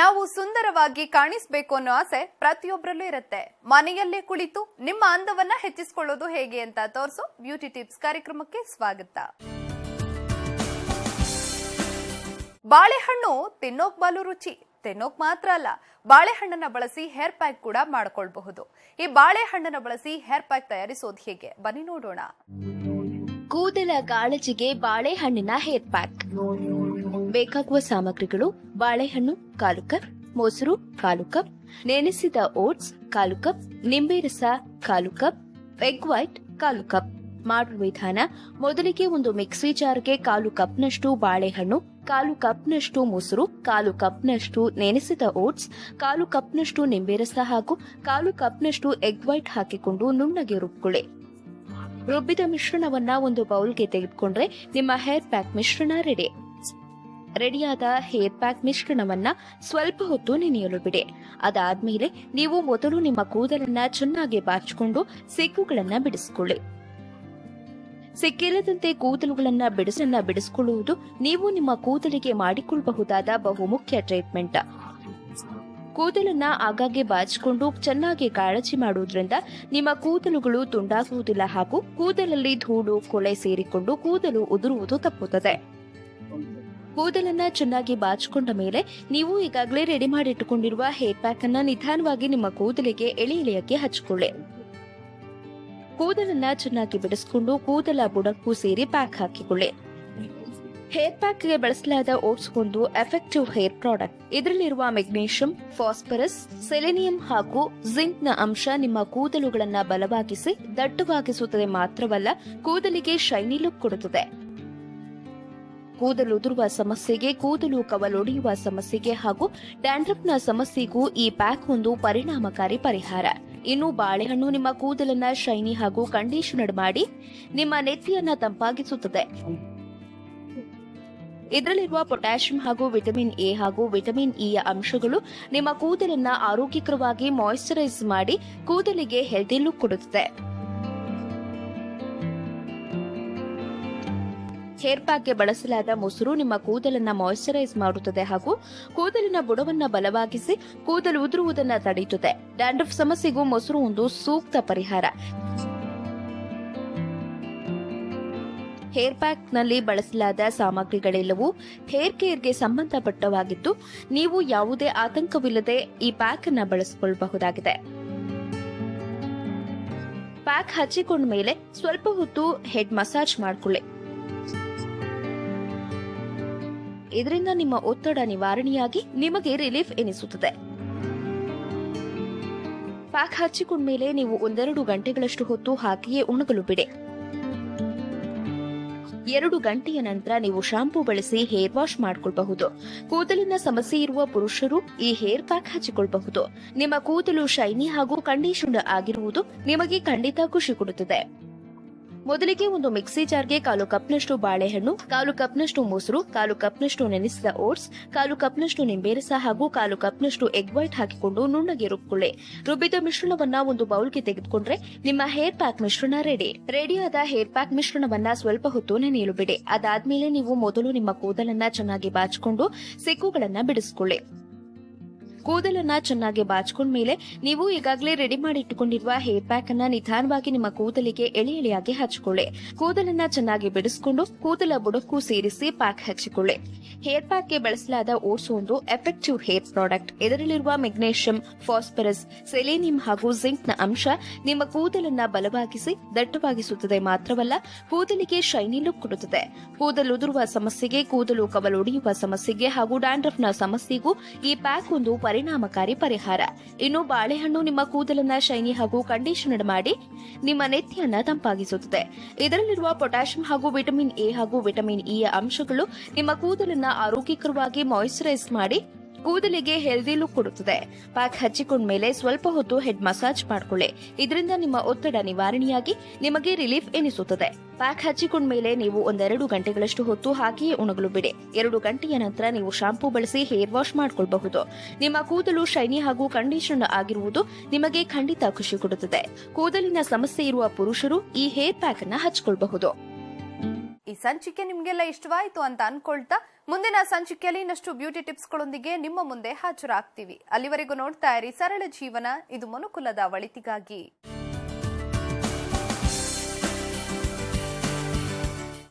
ನಾವು ಸುಂದರವಾಗಿ ಕಾಣಿಸ್ಬೇಕು ಅನ್ನೋ ಆಸೆ ಪ್ರತಿಯೊಬ್ಬರಲ್ಲೂ ಇರುತ್ತೆ. ಮನೆಯಲ್ಲೇ ಕುಳಿತು ನಿಮ್ಮ ಅಂದವನ್ನ ಹೆಚ್ಚಿಸಿಕೊಳ್ಳೋದು ಹೇಗೆ ಅಂತ ತೋರಿಸೋ ಬ್ಯೂಟಿ ಟಿಪ್ಸ್ ಕಾರ್ಯಕ್ರಮಕ್ಕೆ ಸ್ವಾಗತ. ಬಾಳೆಹಣ್ಣು ತಿನ್ನೋಕ್ ಬಾಲು ರುಚಿ, ತಿನ್ನೋಕ್ ಮಾತ್ರ ಅಲ್ಲ, ಬಾಳೆಹಣ್ಣನ್ನ ಬಳಸಿ ಹೇರ್ ಪ್ಯಾಕ್ ಕೂಡ ಮಾಡ್ಕೊಳ್ಬಹುದು. ಈ ಬಾಳೆಹಣ್ಣನ್ನ ಬಳಸಿ ಹೇರ್ ಪ್ಯಾಕ್ ತಯಾರಿಸೋದು ಹೇಗೆ? ಬನ್ನಿ ನೋಡೋಣ. ಕೂದಲ ಕಾಳಜಿಗೆ ಬಾಳೆಹಣ್ಣಿನ ಹೇರ್ ಪ್ಯಾಕ್. ಬೇಕಾಗುವ ಸಾಮಗ್ರಿಗಳು ಬಾಳೆಹಣ್ಣು, ಕಾಲು ಕಪ್, ಮೊಸರು, ಕಾಲು ಕಪ್, ನೆನೆಸಿದ ಓಟ್ಸ್, ಕಾಲು ಕಪ್, ನಿಂಬೆ ರಸ, ಕಾಲು ಕಪ್, ಎಗ್ ವೈಟ್, ಕಾಲು ಕಪ್. ಮಾಡುವ ವಿಧಾನ, ಮೊದಲಿಗೆ ಒಂದು ಮಿಕ್ಸಿ ಜಾರ್ಗೆ ಕಾಲು ಕಪ್ನಷ್ಟು ಬಾಳೆಹಣ್ಣು, ಕಾಲು ಕಪ್ನಷ್ಟು ಮೊಸರು, ಕಾಲು ಕಪ್ನಷ್ಟು ನೆನೆಸಿದ ಓಟ್ಸ್, ಕಾಲು ಕಪ್ನಷ್ಟು ನಿಂಬೆ ರಸ ಹಾಗೂ ಕಾಲು ಕಪ್ನಷ್ಟು ಎಗ್ ವೈಟ್ ಹಾಕಿಕೊಂಡು ನುಣ್ಣಗೆ ರುಬ್ಕೊಳ್ಳಿ. ರುಬ್ಬಿದ ಮಿಶ್ರಣವನ್ನ ಒಂದು ಬೌಲ್ಗೆ ತೆಗೆದುಕೊಂಡ್ರೆ ನಿಮ್ಮ ಹೇರ್ ಪ್ಯಾಕ್ ಮಿಶ್ರಣ ರೆಡಿ. ರೆಡಿಯಾದ ಹೇರ್ ಪ್ಯಾಕ್ ಮಿಶ್ರಣವನ್ನ ಸ್ವಲ್ಪ ಹೊತ್ತು ನೆನೆಯಲು ಬಿಡಿ. ಅದಾದ್ಮೇಲೆ ನೀವು ಮೊದಲು ನಿಮ್ಮ ಕೂದಲನ್ನ ಚೆನ್ನಾಗಿ ಬಾಚಿಕೊಂಡು ಸಿಕ್ಕುಗಳನ್ನ ಬಿಡಿಸಿಕೊಳ್ಳಿ. ಸಿಕ್ಕಿಲ್ಲದಂತೆ ಕೂದಲುಗಳನ್ನ ಬಿಡಿಸನ್ನ ಬಿಡಿಸಿಕೊಳ್ಳುವುದು ನೀವು ನಿಮ್ಮ ಕೂದಲಿಗೆ ಮಾಡಿಕೊಳ್ಳಬಹುದಾದ ಬಹುಮುಖ್ಯ ಟ್ರೀಟ್ಮೆಂಟ್. ಕೂದಲನ್ನ ಆಗಾಗ್ಗೆ ಬಾಚಿಕೊಂಡು ಚೆನ್ನಾಗಿ ಕಾಳಜಿ ಮಾಡುವುದರಿಂದ ನಿಮ್ಮ ಕೂದಲುಗಳು ತುಂಡಾಗುವುದಿಲ್ಲ ಹಾಗೂ ಕೂದಲಲ್ಲಿ ಧೂಳು, ಕೊಳೆ ಸೇರಿಕೊಂಡು ಕೂದಲು ಉದುರುವುದು ತಪ್ಪುತ್ತದೆ. ಕೂದಲನ್ನ ಚೆನ್ನಾಗಿ ಬಾಚಿಕೊಂಡ ಮೇಲೆ ನೀವು ಈಗಾಗಲೇ ರೆಡಿ ಮಾಡಿಟ್ಟುಕೊಂಡಿರುವ ಹೇರ್ ಪ್ಯಾಕ್ ಅನ್ನ ನಿಧಾನವಾಗಿ ನಿಮ್ಮ ಕೂದಲಿಗೆ ಎಳೆ ಎಳೆಯಕ್ಕೆ ಹಚ್ಕೊಳ್ಳಿ. ಕೂದಲನ್ನ ಚೆನ್ನಾಗಿ ಬಿಡಿಸಿಕೊಂಡು ಕೂದಲ ಬುಡಕ್ಕೂ ಸೇರಿ ಪ್ಯಾಕ್ ಹಾಕಿಕೊಳ್ಳಿ. ಹೇರ್ ಪ್ಯಾಕ್ಗೆ ಬಳಸಲಾದ ಓಟ್ಸ್ ಒಂದು ಎಫೆಕ್ಟಿವ್ ಹೇರ್ ಪ್ರಾಡಕ್ಟ್ ಇದರಲ್ಲಿರುವ ಮೆಗ್ನೀಷಿಯಂ ಫಾಸ್ಫರಸ್ ಸೆಲೆನಿಯಂ ಹಾಗೂ ಜಿಂಕ್ನ ಅಂಶ ನಿಮ್ಮ ಕೂದಲುಗಳನ್ನ ಬಲವಾಗಿಸಿ ದಟ್ಟವಾಗಿಸುತ್ತದೆ ಮಾತ್ರವಲ್ಲ, ಕೂದಲಿಗೆ ಶೈನಿ ಲುಕ್ ಕೊಡುತ್ತದೆ. ಕೂದಲು ಉದುರುವ ಸಮಸ್ಯೆಗೆ, ಕೂದಲು ಕವಲೊಡೆಯುವ ಸಮಸ್ಯೆಗೆ ಹಾಗೂ ಡ್ಯಾಂಡ್ರಫ್ನ ಸಮಸ್ಯೆಗೂ ಈ ಪ್ಯಾಕ್ ಒಂದು ಪರಿಣಾಮಕಾರಿ ಪರಿಹಾರ. ಇನ್ನು ಬಾಳೆಹಣ್ಣು ನಿಮ್ಮ ಕೂದಲನ್ನ ಶೈನಿ ಹಾಗೂ ಕಂಡೀಷನರ್ ಮಾಡಿ ನಿಮ್ಮ ನೆತ್ತಿಯನ್ನ ತಂಪಾಗಿಸುತ್ತದೆ. ಇದರಲ್ಲಿರುವ ಪೊಟ್ಯಾಷಿಯಂ ಹಾಗೂ ವಿಟಮಿನ್ ಎ ಹಾಗೂ ವಿಟಮಿನ್ ಇ ಯ ಅಂಶಗಳು ನಿಮ್ಮ ಕೂದಲನ್ನ ಆರೋಗ್ಯಕರವಾಗಿ ಮಾಯಿಶ್ಚರೈಸ್ ಮಾಡಿ ಕೂದಲಿಗೆ ಹೆಲ್ದಿ ಲುಕ್ ಕೊಡುತ್ತದೆ. ಹೇರ್ ಪ್ಯಾಕ್ಗೆ ಬಳಸಲಾದ ಮೊಸರು ನಿಮ್ಮ ಕೂದಲನ್ನ ಮಾಯಿಶ್ಚರೈಸ್ ಮಾಡುತ್ತದೆ ಹಾಗೂ ಕೂದಲಿನ ಬುಡವನ್ನ ಬಲವಾಗಿಸಿ ಕೂದಲು ಉದುರುವುದನ್ನ ತಡೆಯುತ್ತದೆ. ಡ್ಯಾಂಡ್ರಫ್ ಸಮಸ್ಯೆಗೂ ಮೊಸರು ಒಂದು ಸೂಕ್ತ ಪರಿಹಾರ. ಹೇರ್ ಪ್ಯಾಕ್ನಲ್ಲಿ ಬಳಸಲಾದ ಸಾಮಗ್ರಿಗಳೆಲ್ಲವೂ ಹೇರ್ ಕೇರ್ಗೆ ಸಂಬಂಧಪಟ್ಟವಾಗಿದ್ದು, ನೀವು ಯಾವುದೇ ಆತಂಕವಿಲ್ಲದೆ ಈ ಪ್ಯಾಕ್ ಅನ್ನು ಬಳಸಿಕೊಳ್ಳಬಹುದಾಗಿದೆ. ಪ್ಯಾಕ್ ಹಚ್ಚಿಕೊಂಡ ಮೇಲೆ ಸ್ವಲ್ಪ ಹೊತ್ತು ಹೆಡ್ ಮಸಾಜ್ ಮಾಡಿಕೊಳ್ಳಿ. ಇದರಿಂದ ನಿಮ್ಮ ಒತ್ತಡ ನಿವಾರಣೆಯಾಗಿ ನಿಮಗೆ ರಿಲೀಫ್ ಎನಿಸುತ್ತದೆ. ಪ್ಯಾಕ್ ಹಚ್ಚಿಕೊಂಡ ಮೇಲೆ ನೀವು ಒಂದೆರಡು ಗಂಟೆಗಳಷ್ಟು ಹೊತ್ತು ಹಾಕಿಯೇ ಉಣಗಲು ಬಿಡಿ. ಎರಡು ಗಂಟೆಯ ನಂತರ ನೀವು ಶಾಂಪೂ ಬಳಸಿ ಹೇರ್ ವಾಶ್ ಮಾಡಿಕೊಳ್ಳಬಹುದು ಕೂದಲಿನ ಸಮಸ್ಯೆ ಇರುವ ಪುರುಷರು ಈ ಹೇರ್ ಪ್ಯಾಕ್ ಹಚ್ಚಿಕೊಳ್ಳಬಹುದು ನಿಮ್ಮ ಕೂದಲು ಶೈನಿ ಹಾಗೂ ಕಂಡೀಷನ್ ಆಗಿರುವುದು ನಿಮಗೆ ಖಂಡಿತ ಖುಷಿ ಕೊಡುತ್ತದೆ. ಮೊದಲಿಗೆ ಒಂದು ಮಿಕ್ಸಿ ಜಾರ್ಗೆ ಕಾಲು ಕಪ್ನಷ್ಟು ಬಾಳೆಹಣ್ಣು, ಕಾಲು ಕಪ್ನಷ್ಟು ಮೊಸರು, ಕಾಲು ಕಪ್ನಷ್ಟು ನೆನೆಸಿದ ಓಟ್ಸ್, ಕಾಲು ಕಪ್ನಷ್ಟು ನಿಂಬೆ ರಸ ಹಾಗೂ ಕಾಲು ಕಪ್ನಷ್ಟು ಎಗ್ ವೈಟ್ ಹಾಕಿಕೊಂಡು ನುಣ್ಣಗೆ ರುಬ್ಕೊಳ್ಳಿ. ರುಬ್ಬಿದ ಮಿಶ್ರಣವನ್ನ ಒಂದು ಬೌಲ್ಗೆ ತೆಗೆದುಕೊಂಡ್ರೆ ನಿಮ್ಮ ಹೇರ್ ಪ್ಯಾಕ್ ಮಿಶ್ರಣ ರೆಡಿ. ರೆಡಿಯಾದ ಹೇರ್ ಪ್ಯಾಕ್ ಮಿಶ್ರಣವನ್ನ ಸ್ವಲ್ಪ ಹೊತ್ತು ನೆನೆಯಲು ಬಿಡಿ. ಅದಾದ್ಮೇಲೆ ನೀವು ಮೊದಲು ನಿಮ್ಮ ಕೂದಲನ್ನ ಚೆನ್ನಾಗಿ ಬಾಚಿಕೊಂಡು ಸಿಕ್ಕುಗಳನ್ನ ಬಿಡಿಸಿಕೊಳ್ಳಿ. ಕೂದಲನ್ನ ಚೆನ್ನಾಗಿ ಬಾಚ್ಕೊಂಡ ಮೇಲೆ ನೀವು ಈಗಾಗಲೇ ರೆಡಿ ಮಾಡಿ ಇಟ್ಟುಕೊಂಡಿರುವ ಹೇರ್ ಪ್ಯಾಕ್ ಅನ್ನ ನಿಧಾನವಾಗಿ ನಿಮ್ಮ ಕೂದಲಿಗೆ ಎಳೆ ಎಳೆಯಾಗಿ ಹಚ್ಚಿಕೊಳ್ಳಿ ಕೂದಲನ್ನ ಚೆನ್ನಾಗಿ ಬಿಡಿಸಿಕೊಂಡು ಕೂದಲ ಬುಡಕ್ಕೂ ಸೇರಿಸಿ ಪ್ಯಾಕ್ ಹಚ್ಚಿಕೊಳ್ಳಿ. ಹೇರ್ ಪ್ಯಾಕ್ಗೆ ಬಳಸಲಾದ ಓಟ್ಸ್ ಒಂದು ಎಫೆಕ್ಟಿವ್ ಹೇರ್ ಪ್ರಾಡಕ್ಟ್ ಇದರಲ್ಲಿರುವ ಮೆಗ್ನೇಷಿಯಂ ಫಾಸ್ಫರಸ್ ಸೆಲೇನಿಯಂ ಹಾಗೂ ಜಿಂಕ್ನ ಅಂಶ ನಿಮ್ಮ ಕೂದಲನ್ನ ಬಲವಾಗಿಸಿ ದಟ್ಟವಾಗಿಸುತ್ತದೆ ಮಾತ್ರವಲ್ಲ, ಕೂದಲಿಗೆ ಶೈನಿ ಲುಕ್ ಕೊಡುತ್ತದೆ. ಕೂದಲು ಉದುರುವ ಸಮಸ್ಯೆಗೆ, ಕೂದಲು ಕವಲೊಡೆಯುವ ಸಮಸ್ಯೆಗೆ ಹಾಗೂ ಡ್ಯಾಂಡ್ರಫ್ನ ಸಮಸ್ಯೆಗೂ ಈ ಪ್ಯಾಕ್ ಒಂದು ಪರಿಣಾಮಕಾರಿ ಪರಿಹಾರ. ಇನ್ನು ಬಾಳೆಹಣ್ಣು ನಿಮ್ಮ ಕೂದಲನ್ನ ಶೈನಿ ಹಾಗೂ ಕಂಡೀಷನರ್ ಮಾಡಿ ನಿಮ್ಮ ನೆತ್ತಿಯನ್ನ ತಂಪಾಗಿಸುತ್ತದೆ. ಇದರಲ್ಲಿರುವ ಪೊಟ್ಯಾಷಿಯಂ ಹಾಗೂ ವಿಟಮಿನ್ ಎ ಹಾಗೂ ವಿಟಮಿನ್ ಇ ಅಂಶಗಳು ನಿಮ್ಮ ಕೂದಲನ್ನ ಆರೋಗ್ಯಕರವಾಗಿ ಮಾಯಿಶ್ಚರೈಸ್ ಮಾಡಿ ಕೂದಲಿಗೆ ಹೆಲ್ದಿ ಲುಕ್ ಕೊಡುತ್ತದೆ. ಪ್ಯಾಕ್ ಹಚ್ಚಿಕೊಂಡ ಮೇಲೆ ಸ್ವಲ್ಪ ಹೊತ್ತು ಹೆಡ್ ಮಸಾಜ್ ಮಾಡಿಕೊಳ್ಳಿ. ಇದರಿಂದ ನಿಮ್ಮ ಒತ್ತಡ ನಿವಾರಣೆಯಾಗಿ ನಿಮಗೆ ರಿಲೀಫ್ ಎನಿಸುತ್ತದೆ. ಪ್ಯಾಕ್ ಹಚ್ಚಿಕೊಂಡ ಮೇಲೆ ನೀವು ಒಂದೆರಡು ಗಂಟೆಗಳಷ್ಟು ಹೊತ್ತು ಹಾಕಿಯೇ ಉಣಗಲು ಬಿಡಿ. ಎರಡು ಗಂಟೆಯ ನಂತರ ನೀವು ಶಾಂಪೂ ಬಳಸಿ ಹೇರ್ ವಾಶ್ ಮಾಡಿಕೊಳ್ಳಬಹುದು ನಿಮ್ಮ ಕೂದಲು ಶೈನಿ ಹಾಗೂ ಕಂಡೀಷನ್ ಆಗಿರುವುದು ನಿಮಗೆ ಖಂಡಿತ ಖುಷಿ ಕೊಡುತ್ತದೆ. ಕೂದಲಿನ ಸಮಸ್ಯೆ ಇರುವ ಪುರುಷರು ಈ ಹೇರ್ ಪ್ಯಾಕ್ ಅನ್ನ ಹಚ್ಕೊಳ್ಬಹುದು. ಈ ಸಂಚಿಕೆ ನಿಮ್ಗೆಲ್ಲ ಇಷ್ಟವಾಯಿತು ಅಂತ ಅನ್ಕೊಳ್ತಾ ಮುಂದಿನ ಸಂಚಿಕೆಯಲ್ಲಿ ಇನ್ನಷ್ಟು ಬ್ಯೂಟಿ ಟಿಪ್ಸ್ಗಳೊಂದಿಗೆ ನಿಮ್ಮ ಮುಂದೆ ಹಾಜರಾಗ್ತೀವಿ. ಅಲ್ಲಿವರೆಗೂ ನೋಡ್ತಾ ಇರಿ ಸರಳ ಜೀವನ, ಇದು ಮನುಕುಲದ ಒಳಿತಿಗಾಗಿ.